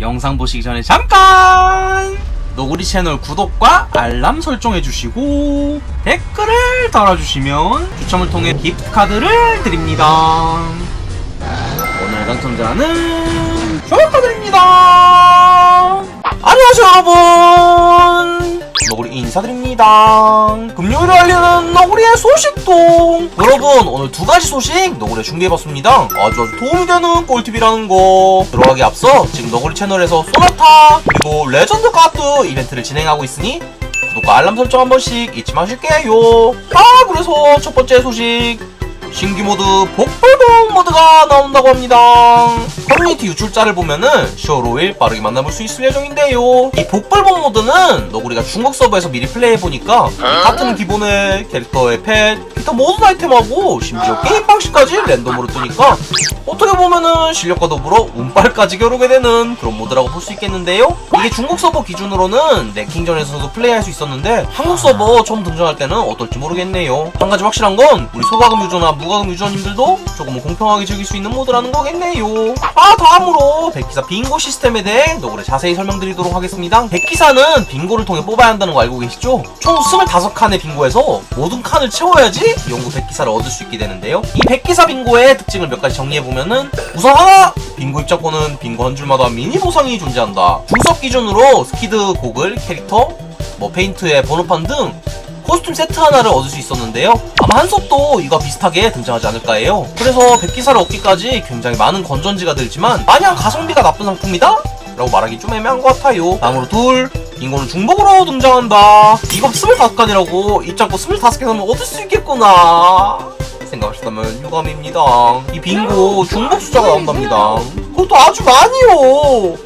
영상 보시기 전에 잠깐 너구리 채널 구독과 알람 설정해주시고 댓글을 달아주시면 추첨을 통해 기프트카드를 드립니다. 오늘 당첨자는 축하드립니다. 안녕하세요 여러분 인사드립니다. 금요일에 알리는 너구리의 소식통. 여러분 오늘 두 가지 소식 너구리 준비해봤습니다. 아주 아주 도움이 되는 꿀팁이라는 거. 들어가기 앞서 지금 너구리 채널에서 소나타 그리고 레전드 카드 이벤트를 진행하고 있으니 구독과 알람 설정 한 번씩 잊지 마실게요. 아 그래서 첫 번째 소식 신규 모드 복불복 모드가 나온다고 합니다. 커뮤니티 유출자를 보면은 10월 5일 빠르게 만나볼 수 있을 예정인데요. 이 복불복 모드는 너구리가 중국 서버에서 미리 플레이해보니까 같은 기본의 캐릭터의 펫, 기타 모든 아이템하고 심지어 게임 방식까지 랜덤으로 뜨니까 어떻게 보면은 실력과 더불어 운빨까지 겨루게 되는 그런 모드라고 볼 수 있겠는데요. 이게 중국 서버 기준으로는 랭킹전에서도 플레이할 수 있었는데 한국 서버 처음 등장할 때는 어떨지 모르겠네요. 한 가지 확실한 건 우리 소가금 유저나 무가금 유저님들도 조금은 공평하게 즐길 수 있는 모드라는 거겠네요. 아 다음으로 백기사 빙고 시스템에 대해 너구리 자세히 설명드리도록 하겠습니다. 백기사는 빙고를 통해 뽑아야 한다는 거 알고 계시죠? 총 25칸의 빙고에서 모든 칸을 채워야지 연구 백기사를 얻을 수 있게 되는데요. 이 백기사 빙고의 특징을 몇 가지 정리해보면은 우선 하나! 빙고 입장권은 빙고 한 줄마다 미니 보상이 존재한다. 중섭 기준으로 스키드 고글, 캐릭터, 뭐 페인트의 번호판 등 코스튬 세트 하나를 얻을 수 있었는데요. 아마 한섭도 이거 비슷하게 등장하지 않을까 해요. 그래서 백기사를 얻기까지 굉장히 많은 건전지가 들지만 마냥 가성비가 나쁜 상품이다? 라고 말하기 좀 애매한 것 같아요. 다음으로 둘, 빙고는 중복으로 등장한다. 이거 25칸이라고 입장권 25개 사면 얻을 수 있겠구나. 생각하셨다면 유감입니다. 이 빙고 중복 숫자가 나온답니다. 그것도 아주 많이요.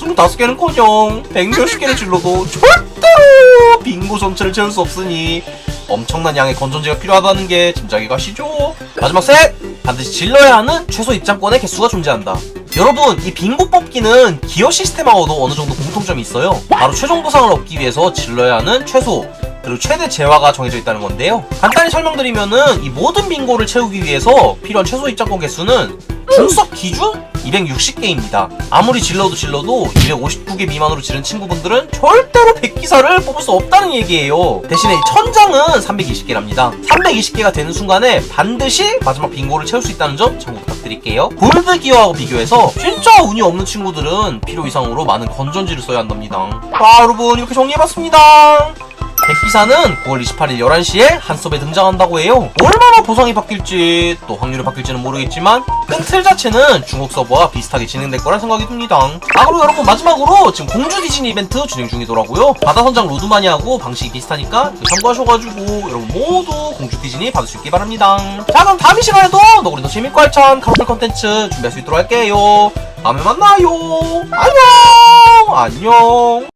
25개는커녕 100몇십 개를 질러도 절대로 빙고 전체를 채울 수 없으니 엄청난 양의 건전지가 필요하다는 게 짐작이 가시죠? 마지막 셋! 반드시 질러야 하는 최소 입장권의 개수가 존재한다. 여러분, 이 빙고 뽑기는 기어 시스템하고도 어느 정도 공통점이 있어요. 바로 최종 보상을 얻기 위해서 질러야 하는 최소, 그리고 최대 재화가 정해져 있다는 건데요. 간단히 설명드리면은 이 모든 빙고를 채우기 위해서 필요한 최소 입장권 개수는 중석 기준 260개입니다. 아무리 질러도 질러도 259개 미만으로 지른 친구분들은 절대로 백기사를 뽑을 수 없다는 얘기예요. 대신에 이 천장은 320개랍니다. 320개가 되는 순간에 반드시 마지막 빙고를 채울 수 있다는 점 참고 부탁드릴게요. 골드 기어하고 비교해서 진짜 운이 없는 친구들은 필요 이상으로 많은 건전지를 써야 한답니다. 자 여러분 이렇게 정리해봤습니다. 백기사는 9월 28일 11시에 한섭에 등장한다고 해요. 얼마나 보상이 바뀔지 또 확률이 바뀔지는 모르겠지만 큰틀 자체는 중국 서버와 비슷하게 진행될 거라 생각이 듭니다. 아 그리고 여러분 마지막으로 지금 공주 디즈니 이벤트 진행 중이더라고요. 바다 선장 로드마니하고 방식이 비슷하니까 참고하셔가지고 여러분 모두 공주 디즈니 받을 수 있길 바랍니다. 자 그럼 다음 이 시간에도 너구리 더 재밌고 알찬 카풀 컨텐츠 준비할 수 있도록 할게요. 다음에 만나요. 안녕 안녕.